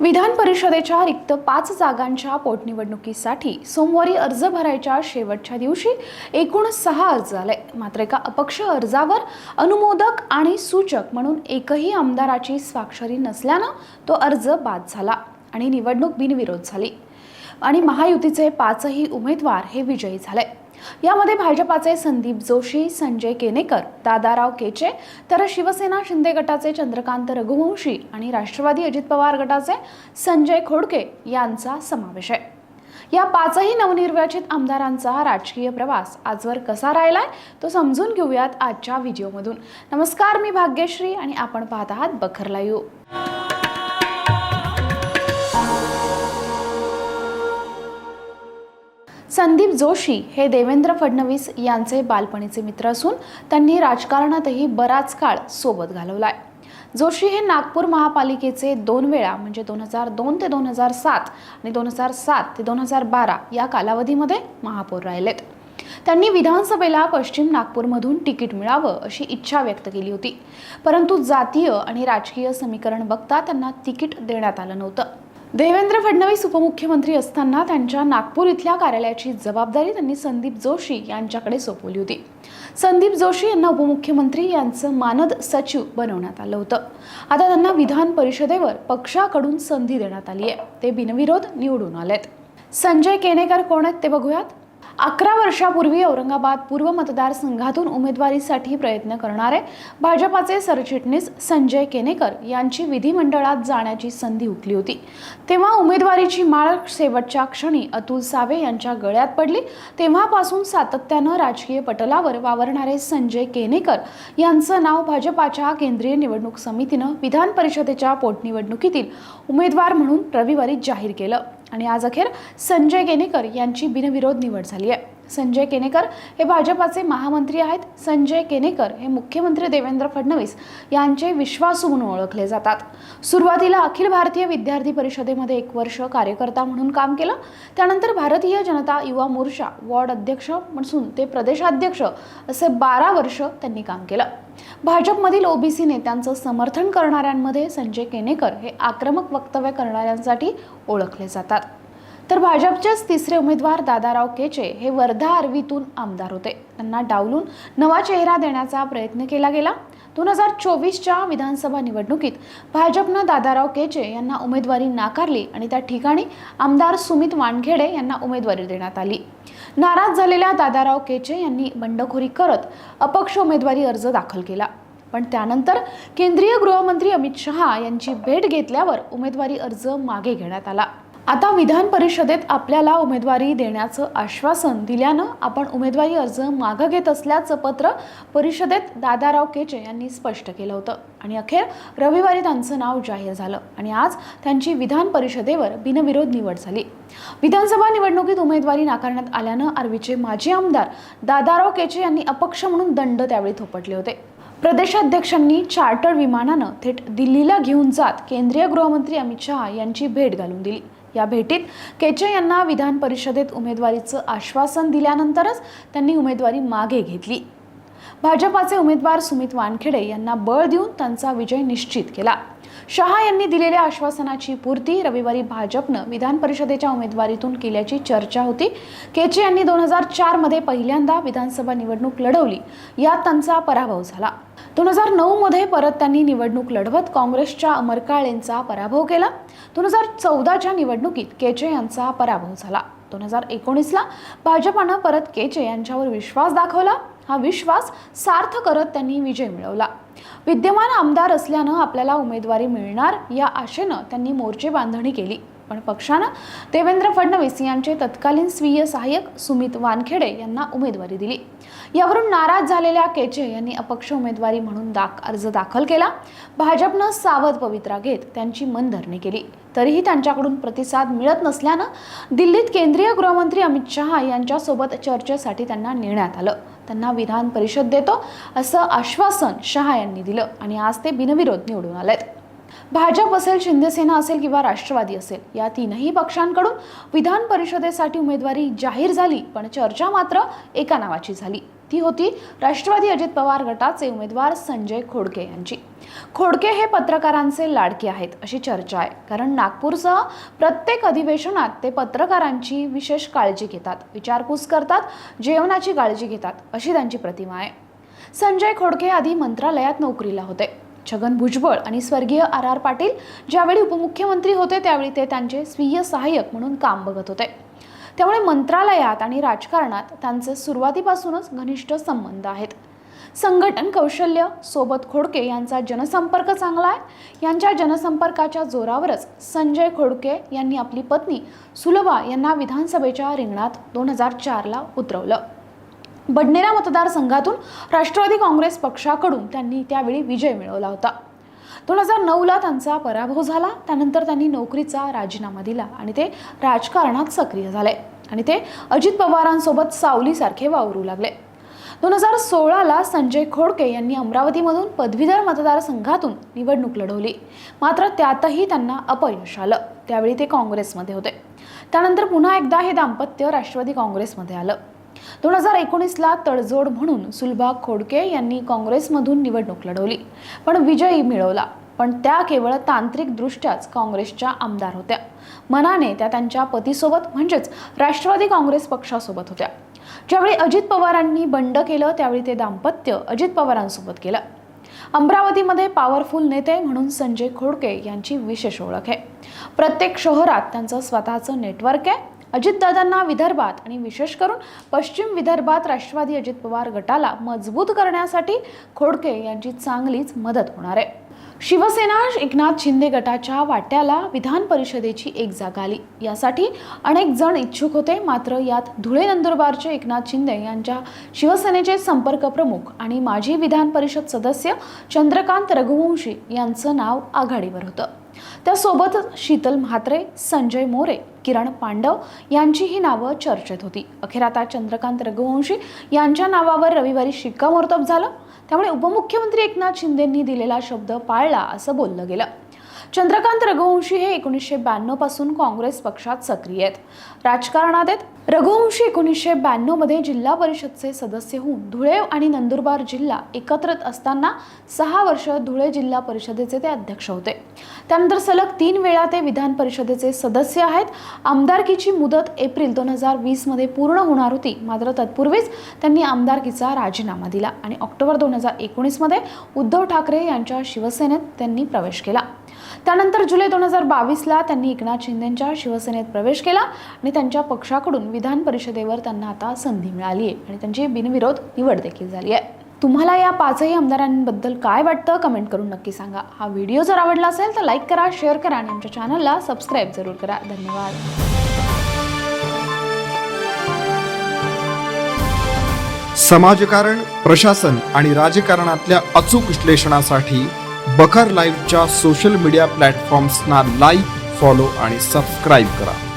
विधान परिषदेच्या रिक्त पाच जागांच्या पोटनिवडणुकीसाठी सोमवारी अर्ज भरायच्या शेवटच्या दिवशी एकूण सहा अर्ज आले. मात्र एका अपक्ष अर्जावर अनुमोदक आणि सूचक म्हणून एकही आमदाराची स्वाक्षरी नसल्यानं तो अर्ज बाद झाला आणि निवडणूक बिनविरोध झाली. आणि महायुतीचे पाचही उमेदवार हे विजयी झाले. यामध्ये भाजपाचे संदीप जोशी संजय केनेकर दादाराव केचे तर शिवसेना शिंदे गटाचे चंद्रकांत रघुवंशी आणि राष्ट्रवादी अजित पवार गटाचे संजय खोडके यांचा समावेश आहे. या पाचही नवनिर्वाचित आमदारांचा राजकीय प्रवास आजवर कसा राहिलाय तो समजून घेऊयात आजच्या व्हिडिओमधून. नमस्कार मी भाग्यश्री आणि आपण पाहत आहात बखरला यू संदीप जोशी हे देवेंद्र फडणवीस यांचे बालपणीचे मित्र असून त्यांनी राजकारणातही बराच काळ सोबत घालवला आहे जोशी हे नागपूर महापालिकेचे दोन वेळा म्हणजे दोन हजार दोन ते दोन हजार सात आणि दोन हजार सात ते दोन हजार बारा या कालावधीमध्ये महापौर राहिलेत. त्यांनी विधानसभेला पश्चिम नागपूरमधून तिकीट मिळावं अशी इच्छा व्यक्त केली होती. परंतु जातीय आणि राजकीय समीकरण बघता त्यांना तिकीट देण्यात आलं नव्हतं. देवेंद्र फडणवीस उपमुख्यमंत्री असताना त्यांच्या नागपूर इथल्या कार्यालयाची जबाबदारी त्यांनी संदीप जोशी यांच्याकडे सोपवली होती. संदीप जोशी यांना उपमुख्यमंत्री यांचं मानद सचिव बनवण्यात आलं होतं. आता त्यांना विधान परिषदेवर पक्षाकडून संधी देण्यात आली आहे. ते बिनविरोध निवडून आलेत. संजय केनेकर कोण आहेत ते बघूयात. अकरा वर्षापूर्वी औरंगाबाद पूर्व मतदारसंघातून उमेदवारीसाठी प्रयत्न करणारे भाजपाचे सरचिटणीस संजय केनेकर यांची विधिमंडळात जाण्याची संधी हुकली होती. तेव्हा उमेदवारीची माळ शेवटच्या क्षणी अतुल सावे यांच्या गळ्यात पडली. तेव्हापासून सातत्यानं राजकीय पटलावर वावरणारे संजय केनेकर यांचं नाव भाजपाच्या केंद्रीय निवडणूक समितीनं विधान परिषदेच्या पोटनिवडणुकीतील उमेदवार म्हणून रविवारी जाहीर केलं. आणि आज अखेर संजय केनेकर यांची बिनविरोध निवड झाली आहे. संजय केनेकर हे भाजपाचे महामंत्री आहेत. संजय केनेकर हे मुख्यमंत्री देवेंद्र फडणवीस यांचे विश्वासू म्हणून ओळखले जातात. सुरुवातीला अखिल भारतीय विद्यार्थी परिषदेमध्ये एक वर्ष कार्यकर्ता म्हणून काम केलं. त्यानंतर भारतीय जनता युवा मोर्चा वॉर्ड अध्यक्ष म्हणून ते प्रदेशाध्यक्ष असे बारा वर्ष त्यांनी काम केलं. भाजपमधील ओबीसी नेत्यांचं समर्थन करणाऱ्यांमध्ये संजय केनेकर हे आक्रमक वक्तव्य करणाऱ्यांसाठी ओळखले जातात. तर भाजपचेच तिसरे उमेदवार दादाराव केचे हे वर्धा आर्वीतून आमदार होते. त्यांना डावलून नवा चेहरा देण्याचा प्रयत्न केला गेला. दोन हजार चोवीसच्या विधानसभा निवडणुकीत भाजपनं दादाराव केचे यांना उमेदवारी नाकारली आणि त्या ठिकाणी आमदार सुमित वानखेडे यांना उमेदवारी देण्यात आली. नाराज झालेल्या दादाराव केचे यांनी बंडखोरी करत अपक्ष उमेदवारी अर्ज दाखल केला. पण त्यानंतर केंद्रीय गृहमंत्री अमित शहा यांची भेट घेतल्यावर उमेदवारी अर्ज मागे घेण्यात आला. आता विधान परिषदेत आपल्याला उमेदवारी देण्याचं आश्वासन दिल्यानं आपण उमेदवारी अर्ज मागं घेत असल्याचं पत्र परिषदेत दादाराव केचे यांनी स्पष्ट केलं होतं. आणि अखेर रविवारी त्यांचं नाव जाहीर झालं आणि आज त्यांची विधान परिषदेवर बिनविरोध निवड झाली. विधानसभा निवडणुकीत उमेदवारी नाकारण्यात आल्यानं आर्वीचे माजी आमदार दादाराव केचे यांनी अपक्ष म्हणून दंड त्यावेळी थोपटले होते. प्रदेशाध्यक्षांनी चार्टर विमानानं थेट दिल्लीला घेऊन जात केंद्रीय गृहमंत्री अमित शहा यांची भेट घालून दिली. या भेटीत केचे यांना विधान परिषदेत उमेदवारीचं आश्वासन दिल्यानंतरच त्यांनी उमेदवारी मागे घेतली. भाजपाचे उमेदवार सुमित वानखेडे यांना बळ देऊन त्यांचा विजय निश्चित केला. शहा यांनी दिलेल्या आश्वासनाची पूर्ती रविवारी भाजपनं विधान परिषदेच्या उमेदवारीतून केल्याची चर्चा होती. केचे यांनी दोन हजार चारमध्ये पहिल्यांदा विधानसभा निवडणूक लढवली. यात त्यांचा पराभव झाला. दोन हजार नऊमध्ये परत त्यांनी निवडणूक लढवत काँग्रेसच्या अमर काळेंचा पराभव केला. दोन हजार चौदाच्या निवडणुकीत केचे यांचा पराभव झाला. दोन हजार एकोणीसला भाजपानं परत केचे यांच्यावर विश्वास दाखवला. हा विश्वास सार्थ करत त्यांनी विजय मिळवला. विद्यमान आमदार असल्यानं आपल्याला उमेदवारी मिळणार या आशेनं त्यांनी मोर्चे बांधणी केली. पण पक्षानं देवेंद्र फडणवीस यांचे तत्कालीन स्वीय सहाय्यक सुमित वानखेडे यांना उमेदवारी दिली. यावरून नाराज झालेल्या केचे यांनी अपक्ष उमेदवारी म्हणून दाख अर्ज दाखल केला. भाजपनं सावध पवित्रा घेत त्यांची मनधरणी केली. तरीही त्यांच्याकडून प्रतिसाद मिळत नसल्यानं दिल्लीत केंद्रीय गृहमंत्री अमित शहा यांच्यासोबत चर्चेसाठी त्यांना नेण्यात आलं. त्यांना विधान परिषद देतो असं आश्वासन शहा यांनी दिलं. आणि आज ते बिनविरोध निवडून आलेत. भाजप असेल शिंदेसेना असेल किंवा राष्ट्रवादी असेल या तीनही पक्षांकडून विधान परिषदेसाठी उमेदवारी जाहीर झाली पण चर्चा मात्र एका नावाची झाली. ती होती राष्ट्रवादी अजित पवार गटाचे उमेदवार संजय खोडके यांची. खोडके हे पत्रकारांचे लाडके आहेत अशी चर्चा आहे. कारण नागपूरसह प्रत्येक अधिवेशनात ते पत्रकारांची विशेष काळजी घेतात विचारपूस करतात जेवणाची काळजी घेतात अशी त्यांची प्रतिमा आहे. संजय खोडके आधी मंत्रालयात नोकरीला होते. छगन भुजबळ आणि स्वर्गीय आर आर पाटील ज्यावेळी उपमुख्यमंत्री होते त्यावेळी ते त्यांचे स्वीय सहाय्यक म्हणून काम बघत होते. त्यामुळे मंत्रालयात आणि राजकारणात त्यांचे सुरुवातीपासूनच घनिष्ठ संबंध आहेत. संघटन कौशल्य सोबत खोडके यांचा जनसंपर्क चांगला आहे. यांच्या जनसंपर्काच्या जोरावरच संजय खोडके यांनी आपली पत्नी सुलभा यांना विधानसभेच्या रिंगणात दोन हजार चारला उतरवलं. बडनेरा मतदारसंघातून राष्ट्रवादी काँग्रेस पक्षाकडून त्यांनी त्यावेळी विजय मिळवला होता. दोन हजार नऊला त्यांचा पराभव झाला. त्यानंतर त्यांनी नोकरीचा राजीनामा दिला आणि ते राजकारणात सक्रिय झाले. आणि ते अजित पवारांसोबत सावलीसारखे वावरू लागले. दोन हजार सोळाला संजय खोडके यांनी अमरावतीमधून पदवीधर मतदारसंघातून निवडणूक लढवली. मात्र त्यातही त्यांना अपयश आलं. त्यावेळी ते काँग्रेसमध्ये होते. त्यानंतर पुन्हा एकदा हे दाम्पत्य राष्ट्रवादी काँग्रेसमध्ये आलं. दोन हजार एकोणीसला तडजोड म्हणून सुलभा खोडके यांनी काँग्रेसमधून निवडणूक लढवली पण विजयी मिळवला. पण त्या केवळ तांत्रिकदृष्ट्याच काँग्रेसच्या आमदार होत्या. मनाने त्या त्यांच्या पतीसोबत म्हणजेच राष्ट्रवादी काँग्रेस पक्षासोबत होत्या. ज्यावेळी अजित पवारांनी बंड केलं त्यावेळी ते दाम्पत्य अजित पवारांसोबत केलं. अमरावतीमध्ये पॉवरफुल नेते म्हणून संजय खोडके यांची विशेष ओळख आहे. प्रत्येक शहरात त्यांचं स्वतःचं नेटवर्क आहे. अजितदादांना विदर्भात आणि विशेष करून पश्चिम विदर्भात राष्ट्रवादी अजित पवार गटाला मजबूत करण्यासाठी खोडके यांची चांगलीच मदत होणार आहे. शिवसेना एकनाथ शिंदे गटाच्या वाट्याला विधान परिषदेची एक जागा आली. यासाठी अनेक जण इच्छुक होते मात्र यात धुळे नंदुरबारचे एकनाथ शिंदे यांच्या शिवसेनेचे संपर्क प्रमुख आणि माजी विधान परिषद सदस्य चंद्रकांत रघुवंशी यांचं नाव आघाडीवर होतं. त्यासोबत शीतल म्हात्रे संजय मोरे किरण पांडव यांची ही नावं चर्चेत होती. अखेर आता चंद्रकांत रघुवंशी यांच्या नावावर रविवारी शिक्कामोर्तब झालं. त्यामुळे उपमुख्यमंत्री एकनाथ शिंदेंनी दिलेला शब्द पाळला असं बोललं गेलं. चंद्रकांत रघुवंशी हे एकोणीसशे ब्याण्णवपासून काँग्रेस पक्षात सक्रिय आहेत. राजकारणात आहेत रघुवंशी एकोणीसशे ब्याण्णवमध्ये जिल्हा परिषदचे सदस्य होऊन धुळे आणि नंदुरबार जिल्हा एकत्रित असताना सहा वर्ष धुळे जिल्हा परिषदेचे ते अध्यक्ष होते. त्यानंतर सलग तीन वेळा ते विधान परिषदेचे सदस्य आहेत. आमदारकीची मुदत एप्रिल दोन हजार वीसमध्ये पूर्ण होणार होती. मात्र तत्पूर्वीच त्यांनी आमदारकीचा राजीनामा दिला आणि ऑक्टोबर दोन हजार एकोणीसमध्ये उद्धव ठाकरे यांच्या शिवसेनेत त्यांनी प्रवेश केला. त्यानंतर जुलै दोन हजार बावीसला त्यांनी एकनाथ शिंदेंच्या शिवसेनेत प्रवेश केला आणि त्यांच्या पक्षाकडून विधान परिषदेवर त्यांना आता संधी मिळाली आहे आणि त्यांची बिनविरोध निवड देखील झाली आहे. तुम्हाला या पाचही आमदारांबद्दल काय वाटतं? कमेंट करून नक्की सांगा. हा व्हिडिओ जर आवडला असेल तर लाईक करा शेअर करा आणि आमच्या चॅनलला सबस्क्राईब जरूर करा. धन्यवाद. समाजकारण प्रशासन आणि राजकारणातल्या अचूक विश्लेषणासाठी बखर लाईव्हच्या सोशल मीडिया प्लॅटफॉर्म्सना लाईक फॉलो आणि सबस्क्राईब करा.